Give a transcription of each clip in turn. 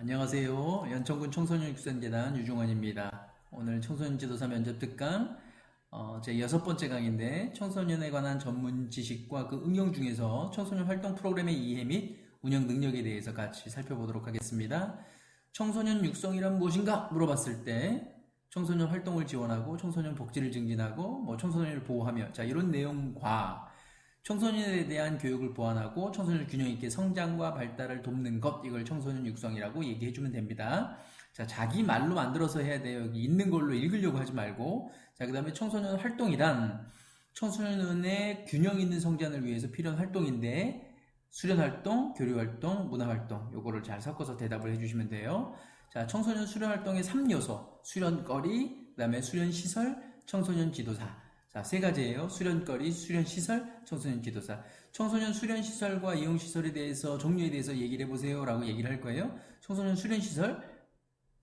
안녕하세요. 연천군 청소년육선재단 유중원입니다. 오늘 청소년 지도사 면접 특강 어, 제 여섯 번째 강의인데 청소년에 관한 전문 지식과 그 응용 중에서 청소년 활동 프로그램의 이해 및 운영 능력에 대해서 같이 살펴보도록 하겠습니다. 청소년 육성이란 무엇인가 물어봤을 때 청소년 활동을 지원하고 청소년 복지를 증진하고 뭐 청소년을 보호하며 자 이런 내용과 청소년에 대한 교육을 보완하고 청소년 균형 있게 성장과 발달을 돕는 것 이걸 청소년 육성이라고 얘기해 주면 됩니다. 자 자기 말로 만들어서 해야 돼요. 여기 있는 걸로 읽으려고 하지 말고 자 그다음에 청소년 활동이란 청소년의 균형 있는 성장을 위해서 필요한 활동인데 수련 활동, 교류 활동, 문화 활동 요거를 잘 섞어서 대답을 해 주시면 돼요. 자 청소년 수련 활동의 3요소 수련거리, 그다음에 수련 시설, 청소년 지도사 자, 세 가지예요. 수련거리, 수련시설, 청소년 지도사. 청소년 수련시설과 이용시설에 대해서, 종류에 대해서 얘기를 해보세요. 라고 얘기를 할 거예요. 청소년 수련시설.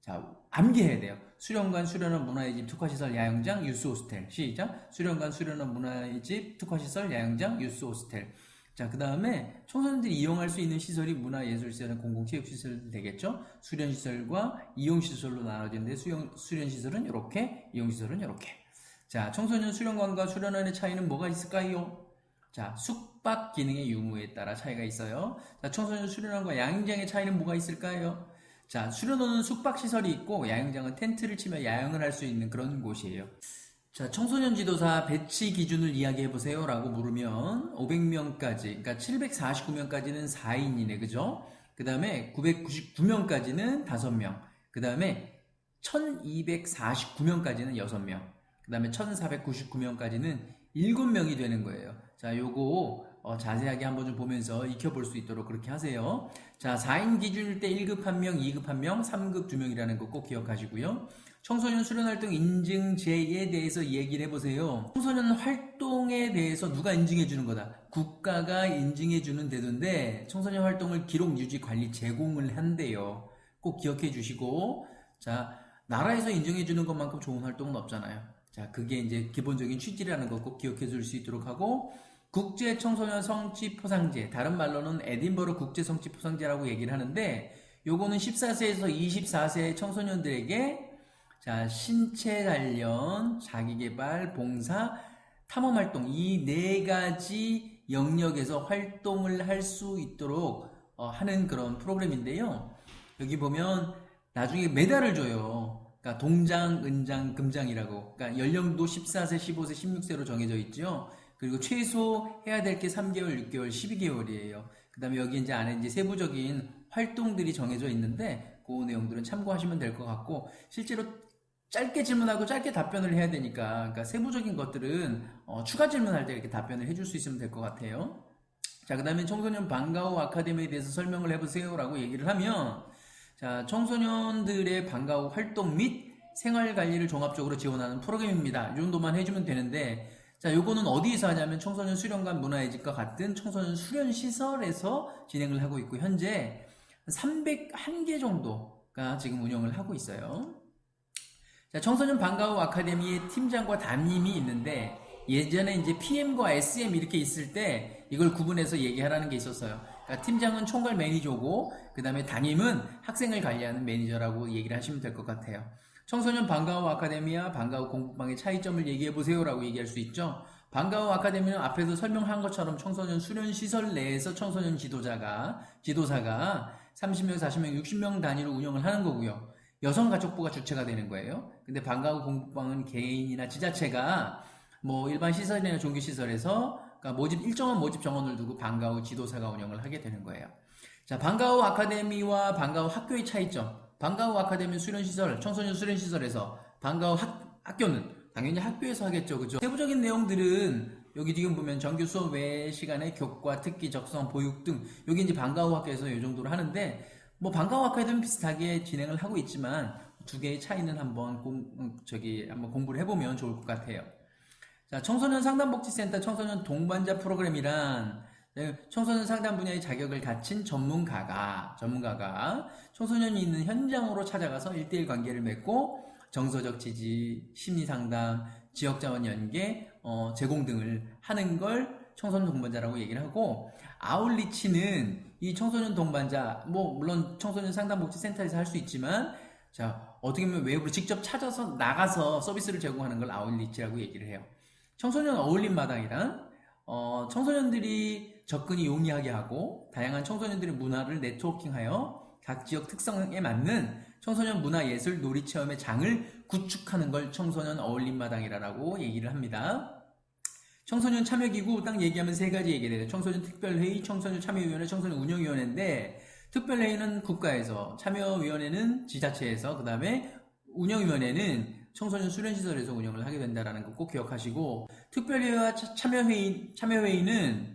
자, 암기해야 돼요. 수련관, 수련원, 문화의 집, 특화시설, 야영장, 유스 호스텔. 시작. 수련관, 수련원, 문화의 집, 특화시설, 야영장, 유스 호스텔. 자, 그 다음에 청소년들이 이용할 수 있는 시설이 문화예술시설은 공공체육시설 되겠죠? 수련시설과 이용시설로 나눠지는데, 수용, 수련시설은 이렇게, 이용시설은 이렇게. 자, 청소년 수련관과 수련원의 차이는 뭐가 있을까요? 자, 숙박 기능의 유무에 따라 차이가 있어요. 자, 청소년 수련원과 야영장의 차이는 뭐가 있을까요? 자, 수련원은 숙박 시설이 있고 야영장은 텐트를 치며 야영을 할 수 있는 그런 곳이에요. 자, 청소년 지도사 배치 기준을 이야기해 보세요. 라고 물으면 500명까지, 그러니까 749명까지는 4인이네, 그죠? 그 다음에 999명까지는 5명. 그 다음에 1249명까지는 6명. 그 다음에 1499명까지는 7명이 되는 거예요. 자, 요거 어, 자세하게 한번 좀 보면서 익혀볼 수 있도록 그렇게 하세요. 자, 4인 기준일 때 1급 1명, 2급 1명, 3급 2명이라는 거 꼭 기억하시고요. 청소년 수련활동 인증제에 대해서 얘기를 해보세요. 청소년 활동에 대해서 누가 인증해주는 거다? 국가가 인증해주는 제도인데 청소년 활동을 기록, 유지, 관리, 제공을 한대요. 꼭 기억해 주시고 자, 나라에서 인정해 주는 것만큼 좋은 활동은 없잖아요. 자, 그게 이제 기본적인 취지라는 거꼭 기억해 줄 수 있도록 하고, 국제 청소년 성취 포상제, 다른 말로는 에딘버러 국제 성취 포상제라고 얘기를 하는데, 요거는 14세에서 24세 청소년들에게, 자, 신체 관련, 자기 개발, 봉사, 탐험 활동, 이 네 가지 영역에서 활동을 할 수 있도록 어, 하는 그런 프로그램인데요. 여기 보면 나중에 메달을 줘요. 그러니까 동장, 은장, 금장이라고. 그러니까 연령도 14세, 15세, 16세로 정해져 있죠. 그리고 최소 해야 될 게 3개월, 6개월, 12개월이에요. 그 다음에 여기 이제 안에 이제 세부적인 활동들이 정해져 있는데 그 내용들은 참고하시면 될 것 같고 실제로 짧게 질문하고 짧게 답변을 해야 되니까 그러니까 세부적인 것들은 어, 추가 질문할 때 이렇게 답변을 해줄 수 있으면 될 것 같아요. 자, 그 다음에 청소년 방과후 아카데미에 대해서 설명을 해보세요 라고 얘기를 하면 자, 청소년들의 방과 후 활동 및 생활 관리를 종합적으로 지원하는 프로그램입니다. 이 정도만 해주면 되는데, 자, 요거는 어디에서 하냐면 청소년 수련관 문화의 집과 같은 청소년 수련 시설에서 진행을 하고 있고, 현재 301개 정도가 지금 운영을 하고 있어요. 자, 청소년 방과 후 아카데미의 팀장과 담임이 있는데, 예전에 이제 PM과 SM 이렇게 있을 때 이걸 구분해서 얘기하라는 게 있었어요. 그러니까 팀장은 총괄 매니저고 그 다음에 담임은 학생을 관리하는 매니저라고 얘기를 하시면 될 것 같아요. 청소년 방과후 아카데미와 방과후 공부방의 차이점을 얘기해 보세요라고 얘기할 수 있죠. 방과후 아카데미는 앞에서 설명한 것처럼 청소년 수련 시설 내에서 청소년 지도자가 지도사가 30명, 40명, 60명 단위로 운영을 하는 거고요. 여성 가족부가 주체가 되는 거예요. 근데 방과후 공부방은 개인이나 지자체가 뭐 일반 시설이나 종교 시설에서 그러니까 모집 일정한 모집 정원을 두고 방과 후 지도사가 운영을 하게 되는 거예요. 자, 방과 후 아카데미와 방과 후 학교의 차이점. 방과 후 아카데미 수련 시설, 청소년 수련 시설에서 방과 후 학, 학교는 당연히 학교에서 하겠죠. 그죠? 세부적인 내용들은 여기 지금 보면 정규 수업 외 시간에 교과, 특기, 적성, 보육 등 여기 이제 방과 후 학교에서 이 정도로 하는데 뭐 방과 후 아카데미 비슷하게 진행을 하고 있지만 두 개의 차이는 한번 공, 저기 한번 공부를 해보면 좋을 것 같아요. 자, 청소년 상담복지센터 청소년 동반자 프로그램이란 네, 청소년 상담 분야의 자격을 갖춘 전문가가 전문가가 청소년이 있는 현장으로 찾아가서 1대1 관계를 맺고 정서적 지지, 심리 상담, 지역 자원 연계, 어, 제공 등을 하는 걸 청소년 동반자라고 얘기를 하고 아울리치는 이 청소년 동반자 뭐 물론 청소년 상담복지센터에서 할 수 있지만 자 어떻게 보면 외부로 직접 찾아서 나가서 서비스를 제공하는 걸 아울리치라고 얘기를 해요. 청소년 어울림 마당이란 어, 청소년들이 접근이 용이하게 하고 다양한 청소년들의 문화를 네트워킹하여 각 지역 특성에 맞는 청소년 문화 예술 놀이 체험의 장을 구축하는 걸 청소년 어울림 마당이라고 얘기를 합니다. 청소년 참여기구 딱 얘기하면 세 가지 얘기를 해요. 청소년 특별회의, 청소년 참여위원회, 청소년 운영위원회인데 특별회의는 국가에서, 참여위원회는 지자체에서, 그 다음에 운영위원회는 청소년 수련시설에서 운영을 하게 된다는 거 꼭 기억하시고 특별회의와 차- 참여회의, 참여회의는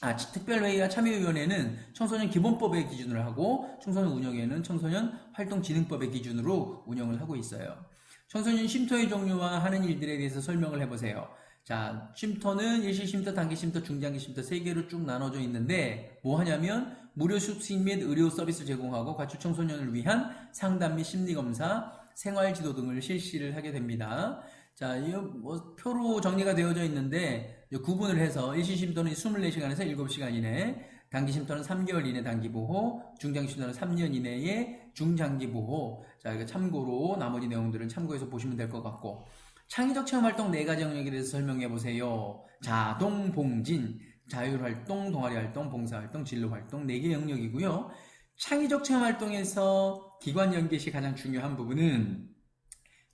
아, 치- 특별회의와 참여위원회는 청소년 기본법의 기준으로 하고 청소년 운영위원회는 청소년 활동진흥법의 기준으로 운영을 하고 있어요. 청소년 쉼터의 종류와 하는 일들에 대해서 설명을 해보세요. 자, 쉼터는 일시 쉼터, 단기 쉼터, 중장기 쉼터 세 개로 쭉 나눠져 있는데 뭐 하냐면 무료 숙식 및 의료 서비스 제공하고 가출 청소년을 위한 상담 및 심리 검사, 생활 지도 등을 실시를 하게 됩니다. 자, 이뭐 표로 정리가 되어져 있는데 구분을 해서 일시 쉼터는 24시간에서 7시간 이내, 단기 쉼터는 3개월 이내 단기 보호, 중장기 쉼터는 3년 이내의 중장기 보호. 자, 이거 참고로 나머지 내용들은 참고해서 보시면 될 것 같고. 창의적 체험 활동 네 가지 영역에 대해서 설명해 보세요. 자동, 봉진, 자율 활동, 동아리 활동, 봉사 활동, 진로 활동 네 개 영역이고요. 창의적 체험 활동에서 기관 연계 시 가장 중요한 부분은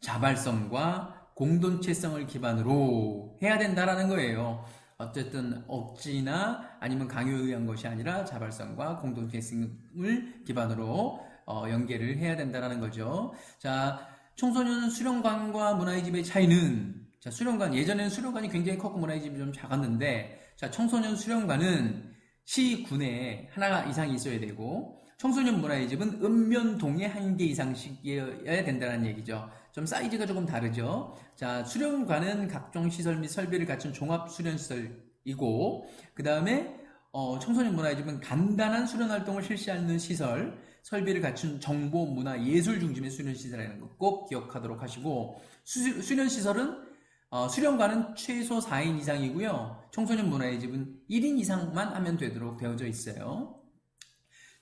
자발성과 공동체성을 기반으로 해야 된다라는 거예요. 어쨌든 억지나 아니면 강요에 의한 것이 아니라 자발성과 공동체성을 기반으로 어, 연계를 해야 된다라는 거죠. 자, 청소년 수련관과 문화의 집의 차이는 자, 수련관 예전에는 수련관이 굉장히 컸고 문화의 집이 좀 작았는데 자, 청소년 수련관은 시 군에 하나 이상 있어야 되고 청소년 문화의 집은 읍면동에 한 개 이상씩이어야 된다는 얘기죠. 좀 사이즈가 조금 다르죠. 자, 수련관은 각종 시설 및 설비를 갖춘 종합 수련 시설이고 그 다음에 어, 청소년 문화의 집은 간단한 수련 활동을 실시하는 시설, 설비를 갖춘 정보, 문화, 예술 중심의 수련 시설이라는 거꼭 기억하도록 하시고 수, 수련 시설은 어, 수련관은 최소 4인 이상이고요. 청소년 문화의 집은 1인 이상만 하면 되도록 되어져 있어요.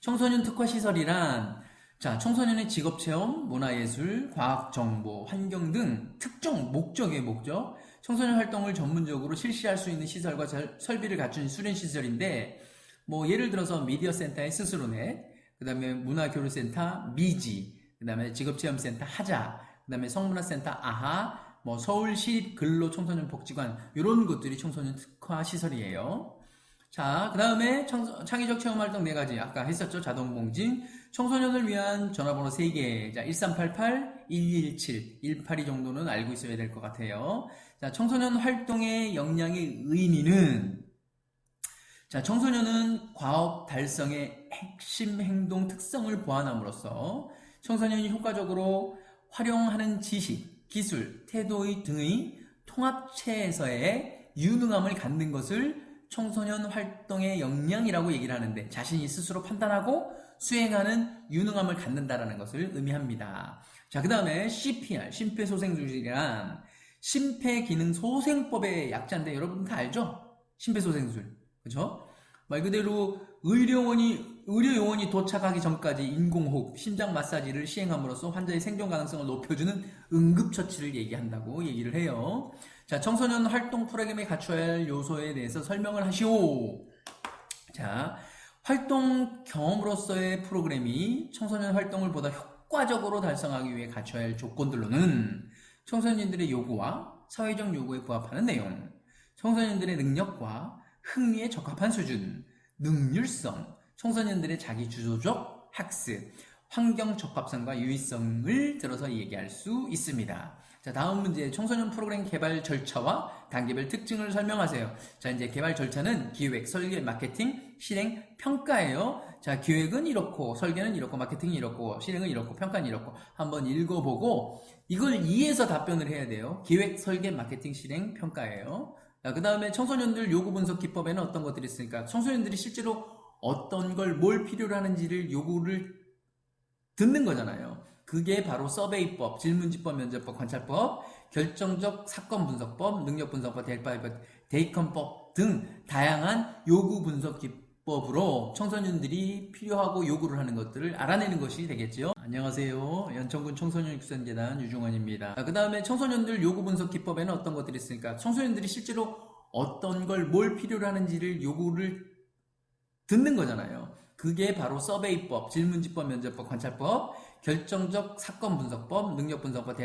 청소년 특화 시설이란 자, 청소년의 직업 체험, 문화 예술, 과학 정보, 환경 등 특정 목적의 목적, 청소년 활동을 전문적으로 실시할 수 있는 시설과 절- 설비를 갖춘 수련 시설인데 뭐 예를 들어서 미디어 센터의 스스로넷, 그다음에 문화 교류 센터 미지, 그다음에 직업 체험 센터 하자, 그다음에 성문화 센터 아하, 뭐 서울시 근로 청소년 복지관 이런 것들이 청소년 특화 시설이에요. 자, 그 다음에 창의적 체험 활동 네 가지. 아까 했었죠. 자동봉진. 청소년을 위한 전화번호 3개. 자, 1388, 1217, 182 정도는 알고 있어야 될 것 같아요. 자, 청소년 활동의 역량의 의미는 자, 청소년은 과업 달성의 핵심 행동 특성을 보완함으로써 청소년이 효과적으로 활용하는 지식, 기술, 태도의 등의 통합체에서의 유능함을 갖는 것을 청소년 활동의 역량이라고 얘기를 하는데 자신이 스스로 판단하고 수행하는 유능함을 갖는다라는 것을 의미합니다. 자, 그 다음에 CPR, 심폐소생술이란 심폐기능소생법의 약자인데 여러분 다 알죠? 심폐소생술. 그죠? 말 그대로 의료원이, 의료 요원이 도착하기 전까지 인공호흡, 심장 마사지를 시행함으로써 환자의 생존 가능성을 높여주는 응급처치를 얘기한다고 얘기를 해요. 자, 청소년 활동 프로그램에 갖춰야 할 요소에 대해서 설명을 하시오. 자, 활동 경험으로서의 프로그램이 청소년 활동을 보다 효과적으로 달성하기 위해 갖춰야 할 조건들로는 청소년들의 요구와 사회적 요구에 부합하는 내용, 청소년들의 능력과 흥미에 적합한 수준, 능률성, 청소년들의 자기 주도적 학습, 환경 적합성과 유의성을 들어서 얘기할 수 있습니다. 자, 다음 문제. 청소년 프로그램 개발 절차와 단계별 특징을 설명하세요. 자, 이제 개발 절차는 기획, 설계, 마케팅, 실행, 평가예요. 자, 기획은 이렇고, 설계는 이렇고, 마케팅이 이렇고, 실행은 이렇고, 평가는 이렇고. 한번 읽어보고, 이걸 이해해서 답변을 해야 돼요. 기획, 설계, 마케팅, 실행, 평가예요. 자, 그 다음에 청소년들 요구 분석 기법에는 어떤 것들이 있으니까, 청소년들이 실제로 어떤 걸 뭘 필요로 하는지를 요구를 듣는 거잖아요. 그게 바로 서베이법, 질문지법, 면접법, 관찰법, 결정적 사건 분석법, 능력 분석법, 데이컨법 등 다양한 요구 분석 기법으로 청소년들이 필요하고 요구를 하는 것들을 알아내는 것이 되겠죠. 안녕하세요. 연천군 청소년 육성재단 유중원입니다. 그 다음에 청소년들 요구 분석 기법에는 어떤 것들이 있습니까? 청소년들이 실제로 어떤 걸 뭘 필요로 하는지를 요구를 듣는 거잖아요. 그게 바로 서베이법, 질문지법, 면접법, 관찰법, 결정적 사건 분석법, 능력 분석법,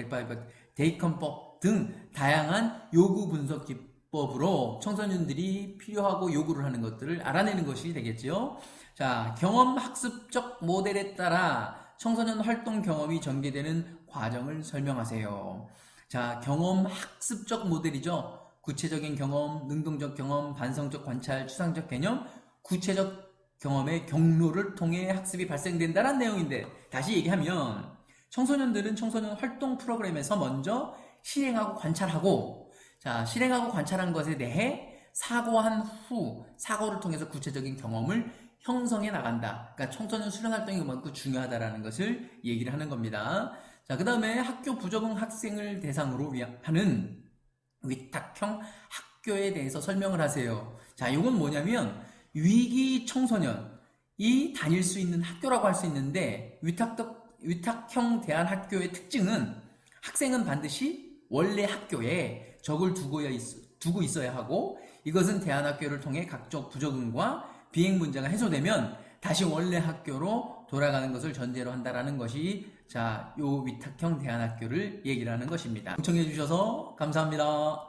대입헌법 등 다양한 요구 분석 기법으로 청소년들이 필요하고 요구를 하는 것들을 알아내는 것이 되겠죠. 자, 경험 학습적 모델에 따라 청소년 활동 경험이 전개되는 과정을 설명하세요. 자, 경험 학습적 모델이죠. 구체적인 경험, 능동적 경험, 반성적 관찰, 추상적 개념, 구체적 경험의 경로를 통해 학습이 발생된다는 내용인데 다시 얘기하면 청소년들은 청소년 활동 프로그램에서 먼저 실행하고 관찰하고 자 실행하고 관찰한 것에 대해 사고한 후 사고를 통해서 구체적인 경험을 형성해 나간다. 그러니까 청소년 수련 활동이 그만큼 중요하다라는 것을 얘기를 하는 겁니다. 자, 그 다음에 학교 부적응 학생을 대상으로 위- 하는 위탁형 학교에 대해서 설명을 하세요. 자, 이건 뭐냐면 위기 청소년이 다닐 수 있는 학교라고 할 수 있는데 위탁적, 위탁형 대한 학교의 특징은 학생은 반드시 원래 학교에 적을 두고, 있, 두고 있어야 하고 이것은 대안학교를 통해 각종 부적응과 비행 문제가 해소되면 다시 원래 학교로 돌아가는 것을 전제로 한다라는 것이 자, 요 위탁형 대안학교를 얘기를 하는 것입니다. 시청해 주셔서 감사합니다.